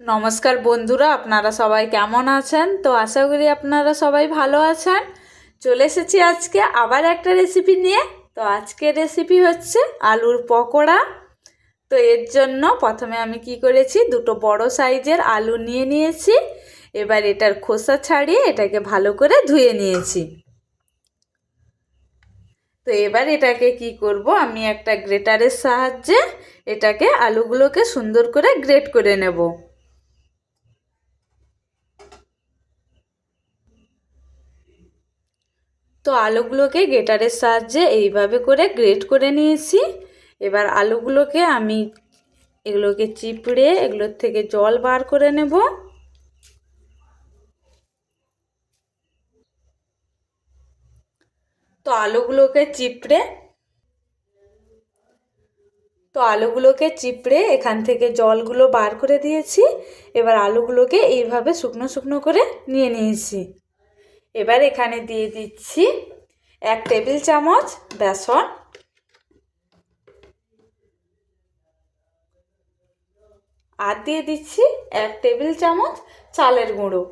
নমস্কার বন্ধুরা, আপনারা সবাই কেমন আছেন? তো আশা করি আপনারা সবাই ভালো আছেন। চলে এসেছি আজকে আবার একটা রেসিপি নিয়ে। তো আজকের রেসিপি হচ্ছে আলুর পকোড়া। তো এর জন্য প্রথমে আমি কি করেছি, দুটো বড় সাইজের আলু নিয়ে নিয়েছি। এবার এটার খোসা ছাড়িয়ে এটাকে ভালো করে ধুয়ে নিয়েছি। তো এবার এটাকে কি করব, আমি একটা গ্রেটারের সাহায্যে এটাকে আলুগুলোকে সুন্দর করে গ্রেট করে নেব। তো আলুগুলোকে গেটারের সাহায্যে এইভাবে করে গ্রেট করে নিয়েছি। এবার আলুগুলোকে আমি এগুলোকে চিপড়ে, এগুলোর থেকে জল বার করে নেব। তো আলুগুলোকে চিপড়ে, তো আলুগুলোকে চিপড়ে এখান থেকে জলগুলো বার করে দিয়েছি। এবার আলুগুলোকে এইভাবে শুকনো শুকনো করে নিয়ে নিয়েছি। এবার এখানে দিয়ে দিচ্ছি এক টেবিল চামচ বেসন। আর দিয়ে দিচ্ছি এক টেবিল চামচ চালের গুঁড়ো।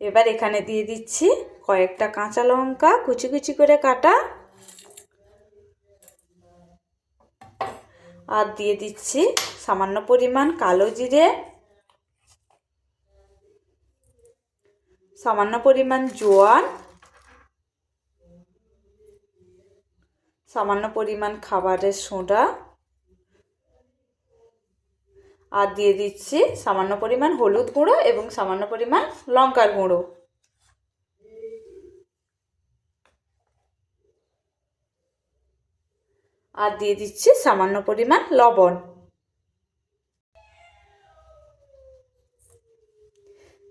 এবার এখানে দিয়ে দিচ্ছি কয়েকটা কাঁচা লঙ্কা, কুচি কুচি করে কাটা। আর দিয়ে দিচ্ছি সামান্য পরিমাণ কালো জিরে। সামান্য পরিমাণ জোয়ান, সামান্য পরিমাণ খাবারের সোডা, আর দিয়ে দিচ্ছি সামান্য পরিমাণ হলুদ গুঁড়ো এবং সামান্য পরিমাণ লঙ্কার গুঁড়ো। আর দিয়ে দিচ্ছি সামান্য পরিমাণ লবণ।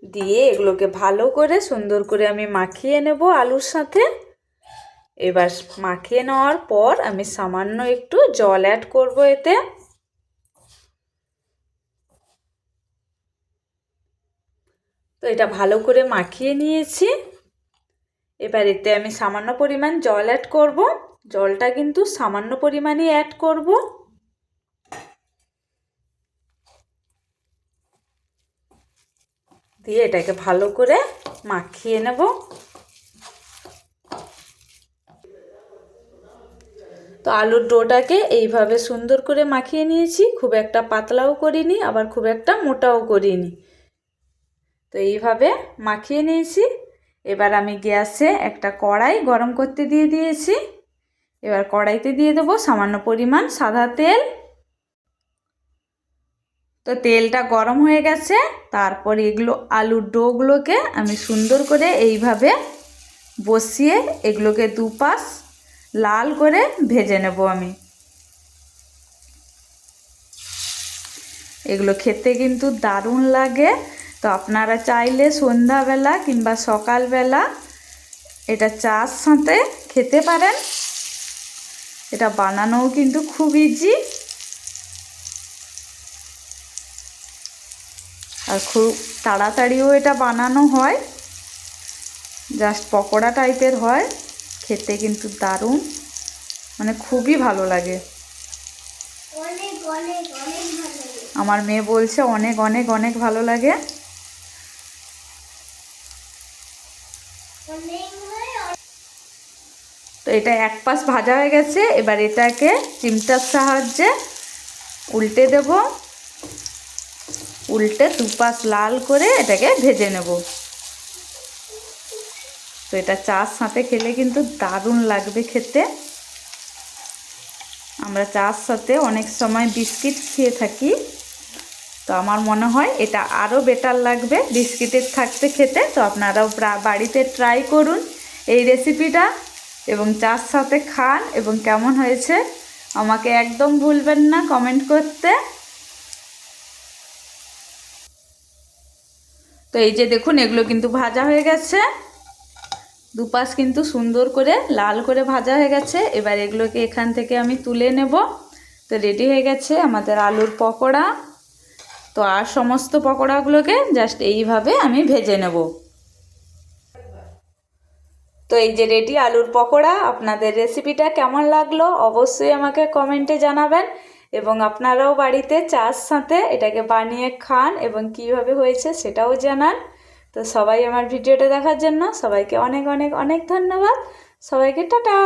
দিয়ে এগুলোকে ভালো করে সুন্দর করে আমি মাখিয়ে নেব আলুর সাথে। এবার মাখিয়ে নেওয়ার পর আমি সামান্য একটু জল অ্যাড করব এতে। তো এটা ভালো করে মাখিয়ে নিয়েছি। এবার এতে আমি সামান্য পরিমাণ জল অ্যাড করব। জলটা কিন্তু সামান্য পরিমাণই অ্যাড করব। দিয়ে এটাকে ভালো করে মাখিয়ে নেব। তো আলুর ডোটাকে এইভাবে সুন্দর করে মাখিয়ে নিয়েছি। খুব একটা পাতলাও করিনি, আবার খুব একটা মোটাও করিনি। তো এইভাবে মাখিয়ে নিয়েছি। এবার আমি গ্যাসে একটা কড়াই গরম করতে দিয়ে দিয়েছি। এবার কড়াইতে দিয়ে দেবো সামান্য পরিমাণ সাদা তেল। তো তেলটা গরম হয়ে গেছে, তারপর এগুলো আলুর ডোগুলোকে আমি সুন্দর করে এইভাবে বসিয়ে এগুলোকে দুপাশ লাল করে ভেজে নেব আমি। এগুলো খেতে কিন্তু দারুণ লাগে। তো আপনারা চাইলে সন্ধ্যাবেলা কিংবা সকালবেলা এটা চার সাথে খেতে পারেন। এটা বানানোও কিন্তু খুব ইজি আর খুব তাড়াতাড়িও এটা বানানো হয়। জাস্ট পকোড়া টাইপের হয়। খেতে কিন্তু দারুণ। মানে খুবই ভালো লাগে। আমার মেয়ে বলছে অনেক অনেক অনেক ভালো লাগে। তো এটা এক পাশ ভাজা হয়ে গেছে। এবার এটাকে চিমটার সাহায্যে উল্টে দেব। উল্টে দুপাশ লাল করে এটাকে ভেজে নেব। তো এটা চার সাথে খেলে কিন্তু দারুণ লাগবে খেতে। আমরা চার সাথে অনেক সময় বিস্কিট খেয়ে থাকি। তো আমার মনে হয় এটা আরও বেটার লাগবে বিস্কিটের থাকতে খেতে। তো আপনারাও বাড়িতে ট্রাই করুন এই রেসিপিটা এবং চার সাথে খান এবং কেমন হয়েছে আমাকে একদম ভুলবেন না কমেন্ট করতে। তো এই যে দেখুন, এগুলো কিন্তু ভাজা হয়ে গেছে। দুপাশ কিন্তু সুন্দর করে, লাল করে ভাজা হয়ে গেছে। এবার এগুলোকে এখান থেকে আমি তুলে নেব। তো রেডি হয়ে গেছে আমাদের আলুর পকোড়া। তো আর সমস্ত পকোড়াগুলোকে জাস্ট এইভাবে আমি ভেজে নেব। তো এই যে রেডি আলুর পকোড়া, আপনাদের রেসিপিটা কেমন লাগল অবশ্যই আমাকে কমেন্টে জানাবেন। এবং আপনারাও বাড়িতে চার সাথে এটাকে বানিয়ে খান এবং কীভাবে হয়েছে সেটাও জানান। তো সবাই আমার ভিডিওটা দেখার জন্য সবাইকে অনেক অনেক অনেক ধন্যবাদ। সবাইকে টাটা!